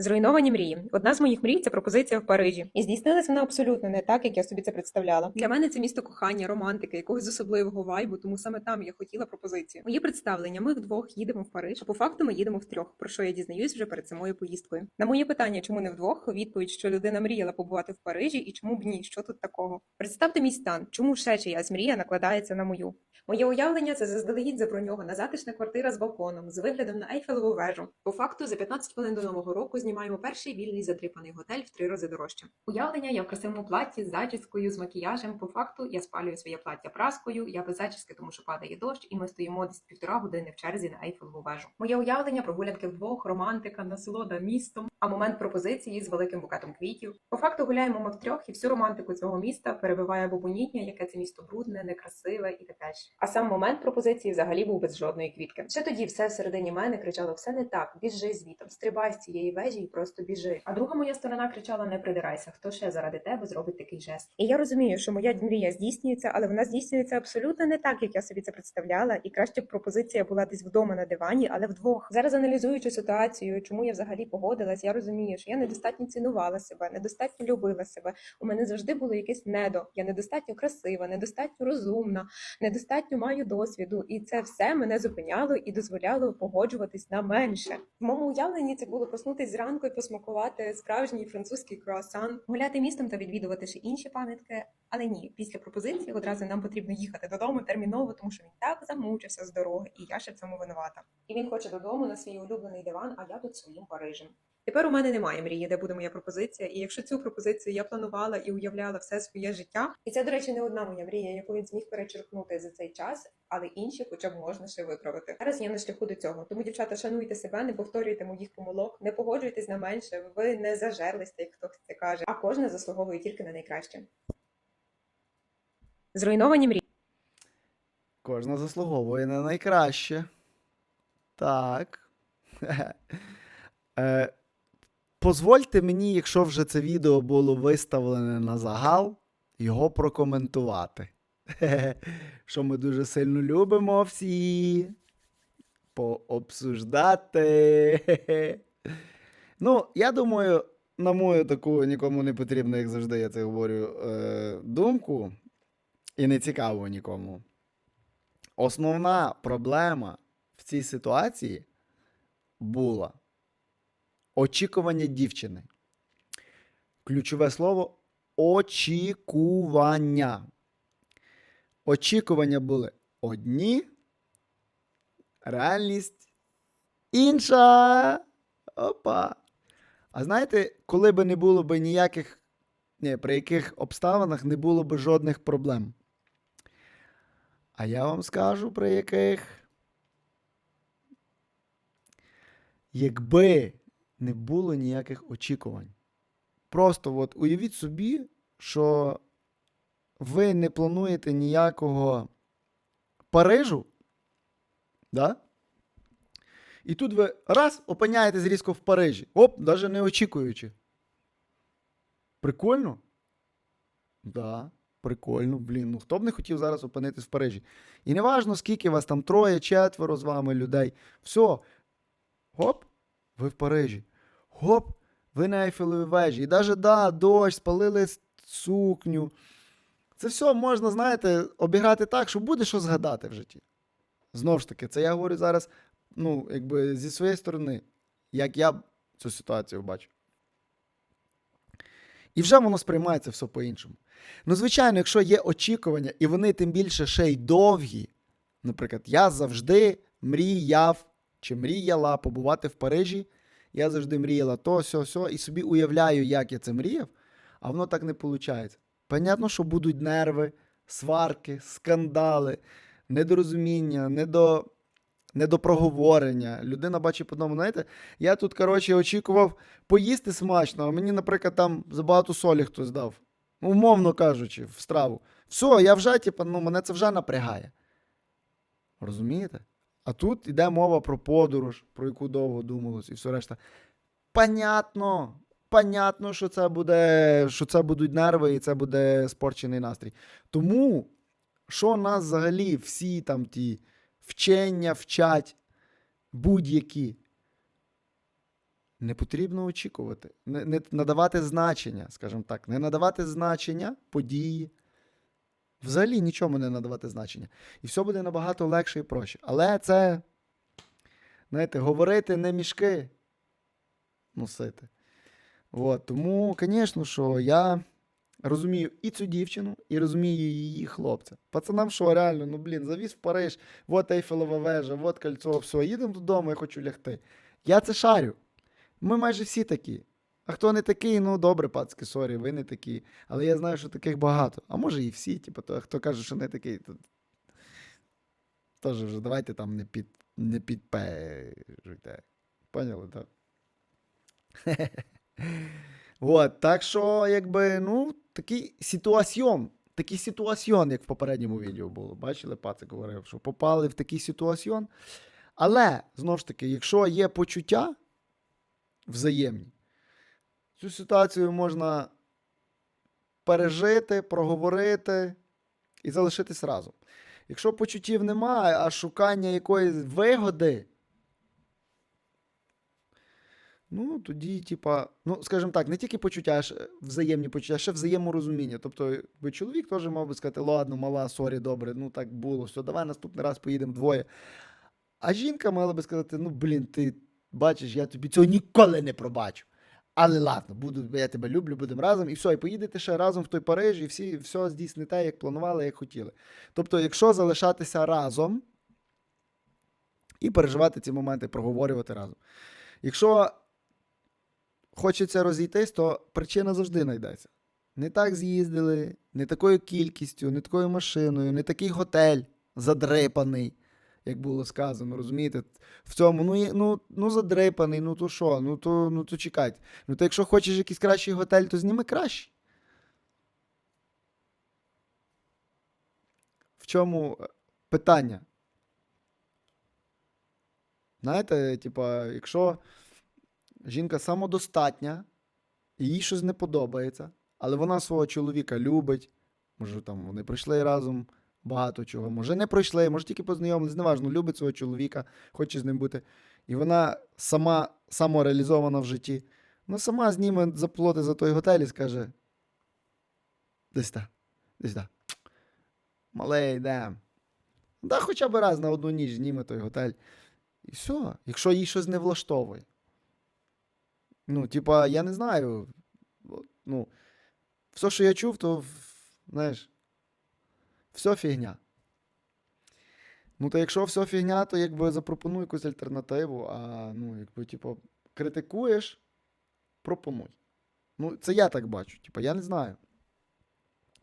Зруйновані мрії. Одна з моїх мрій це пропозиція в Парижі. І здійснилась вона абсолютно не так, як я собі це представляла. Для мене це місто кохання, романтики, якогось особливого вайбу, тому саме там я хотіла пропозицію. Мої представлення: ми вдвох їдемо в Париж, а по факту ми їдемо втрьох, про що я дізнаюсь вже перед самою поїздкою. На моє питання, чому не вдвох, відповідь, що людина мріяла побувати в Парижі, і чому б ні, що тут такого. Представте мій стан, чому ще чиясь мрія накладається на мою. Моє уявлення це заздалегідь заброньована затишна квартира з балконом, з виглядом на Ейфелеву вежу. По факту, за 15 хвилин до нового року знімаємо перший вільний задрипаний готель в три рази дорожче. Уявлення я в красивому платі з зачіскою, з макіяжем. По факту я спалюю своє плаття праскою, я без зачіски, тому що падає дощ, і ми стоїмо десь півтора години в черзі на Ейфелеву вежу. Моє уявлення прогулянки вдвох, романтика, насолода містом, а момент пропозиції з великим букетом квітів. По факту гуляємо ми втрьох, і всю романтику цього міста перебиває бобонітня, яке це місто брудне, некрасиве і таке ж. А сам момент пропозиції взагалі був без жодної квітки. Ще тоді все всередині мене кричало: все не так, біжи звітом, стрибай з цієї вежі і просто біжи. А друга моя сторона кричала: не придирайся, хто ще заради тебе зробить такий жест. І я розумію, що моя мрія здійснюється, але вона здійснюється абсолютно не так, як я собі це представляла. І краще б пропозиція була десь вдома на дивані, але вдвох. Зараз аналізуючи ситуацію, чому я взагалі погодилась, я розумію, що я недостатньо цінувала себе, недостатньо любила себе. У мене завжди було якесь недо. Я недостатньо красива, недостатньо розумна, недостатньо маю досвіду, і це все мене зупиняло і дозволяло погоджуватись на менше. В моєму уявленні це було проснутись зранку і посмакувати справжній французький круасан, гуляти містом та відвідувати ще інші пам'ятки. Але ні, після пропозиції одразу нам потрібно їхати додому терміново, тому що він так замучився з дороги, і я ще в цьому винувата. І він хоче додому на свій улюблений диван, а я тут своїм Парижем. Тепер у мене немає мрії, де буде моя пропозиція. І якщо цю пропозицію я планувала і уявляла все своє життя, і це, до речі, не одна моя мрія, яку він зміг перечеркнути за цей час, але інші хоча б можна ще виправити. Зараз я на шляху до цього. Тому, дівчата, шануйте себе, не повторюйте моїх помилок, не погоджуйтесь на менше. Ви не зажерлись, як хто це каже, а кожна заслуговує тільки на найкраще. Зруйновані мрії. Кожна заслуговує на найкраще. Так. Позвольте мені, якщо вже це відео було виставлене на загал, його прокоментувати. Що ми дуже сильно любимо всі. Пообсуждати. Ну, я думаю, на мою таку нікому не потрібну, як завжди, я це говорю, е, думку. І не цікаво нікому. Основна проблема в цій ситуації була очікування дівчини. Ключове слово очікування. Очікування були одні, реальність інша. Опа. А знаєте, коли би не було би ніяких, ні, при яких обставинах не було би жодних проблем. А я вам скажу, при яких. Якби не було ніяких очікувань. Просто от уявіть собі, що ви не плануєте ніякого Парижу, да? і тут ви раз опиняєтесь різко в Парижі. Оп, навіть не очікуючи. Прикольно? Да, прикольно, блін. Ну хто б не хотів зараз опинитись в Парижі? І не важно, скільки вас там троє, четверо з вами людей. Все. Гоп, ви в Парижі. Гоп, ви на Ейфелевій вежі. І навіть, да, дощ, спалили сукню. Це все можна, знаєте, обіграти так, що буде що згадати в житті. Знову ж таки, це я говорю зараз, ну, якби зі своєї сторони, як я цю ситуацію бачу. І вже воно сприймається все по-іншому. Ну, звичайно, якщо є очікування, і вони тим більше ще й довгі. Наприклад, я завжди мріяв чи мріяла побувати в Парижі. Я завжди мріяла то, сьо, сьо, і собі уявляю, як я це мріяв, а воно так не виходить. Понятно, що будуть нерви, сварки, скандали, недорозуміння, недо, недопроговорення. Людина бачить по одному, знаєте, я тут, коротше, очікував поїсти смачно, а мені, наприклад, там забагато солі хтось дав. Ну, умовно кажучи, в страву. Все, я вже, типу, ну, мене це вже напрягає. Розумієте? А тут йде мова про подорож, про яку довго думалось, і все решта. Понятно, понятно, що це буде, що це будуть нерви і це буде спорчений настрій. Тому, що нас взагалі всі там ті вчення вчать, будь-які. не потрібно очікувати, не, не надавати значення, скажімо так, не надавати значення події. Взагалі нічому не надавати значення. І все буде набагато легше і проще. Але це, знаєте, говорити не мішки носити. От, тому, звісно, що я розумію і цю дівчину, і розумію її хлопця. Пацанам, що реально, ну блін, завіз в Париж, от Ейфелева вежа, от кольцо, все, їдемо додому, я хочу лягти. Я це шарю. Ми майже всі такі. А хто не такий, ну добре, пацки, сорі, ви не такі. Але я знаю, що таких багато. А може і всі, типу, то, хто каже, що не такий, то теж вже давайте там не під не підпежуйте. Поняли, так? От, так що, якби, ну, такий ситуаціон. Такий ситуаціон, як в попередньому відео було. Бачили, пацик говорив, що попали в такий ситуаціон. Але, знову ж таки, якщо є почуття взаємні, цю ситуацію можна пережити, проговорити і залишитись разом. Якщо почуттів немає, а шукання якоїсь вигоди, ну тоді, типа, ну, скажімо так, не тільки почуття, а ж взаємні почуття, а ще взаєморозуміння. Тобто, якби чоловік теж мав би сказати, ладно, мала, сорі, добре, ну так було, все, давай наступний раз поїдемо двоє. А жінка мала би сказати: ну, блін, ти бачиш, я тобі цього ніколи не пробачу. Але ладно, буду, я тебе люблю, будемо разом, і все, і поїдете ще разом в той Париж, і всі, все здійсните, як планували, як хотіли. Тобто, якщо залишатися разом і переживати ці моменти, проговорювати разом. Якщо хочеться розійтись, то причина завжди знайдеться. Не так з'їздили, не такою кількістю, не такою машиною, не такий готель задрипаний, як було сказано, розумієте? В цьому, ну, ну, ну задрипаний, ну то що, ну то, ну то чекайте. Ну то якщо хочеш якийсь кращий готель, то зніми кращий. В чому е, питання? Знаєте, типа, якщо жінка самодостатня, їй щось не подобається, але вона свого чоловіка любить, може там вони пройшли разом багато чого, може не пройшли, може тільки познайомились, неважно, любить свого чоловіка, хоче з ним бути. І вона сама самореалізована в житті. Вона сама зніме заплати за той готель і скаже: десь так, десь так. Малий, йдем. Да, хоча б раз на одну ніч зніме той готель. І все, якщо їй щось не влаштовує. Ну, типа, я не знаю. Ну, все, що я чув, то, знаєш, все фігня. Ну, то якщо все фігня, то якби запропонуй якусь альтернативу, а ну, якби, типу, критикуєш, пропонуй. Ну, це я так бачу. Типу, я не знаю.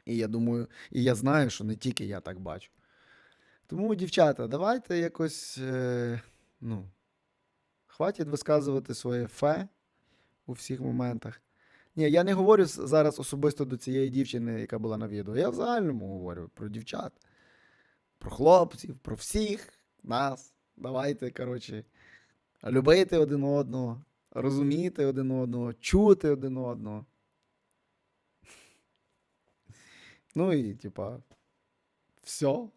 І я думаю, і я знаю, що не тільки я так бачу. Тому, дівчата, давайте якось, е, ну, хватить висказувати своє фе у всіх моментах. Ні, я не говорю зараз особисто до цієї дівчини, яка була на відео. Я в загальному говорю про дівчат, про хлопців, про всіх нас. Давайте, коротше, любити один одного, розуміти один одного, чути один одного. Ну і, типа, все.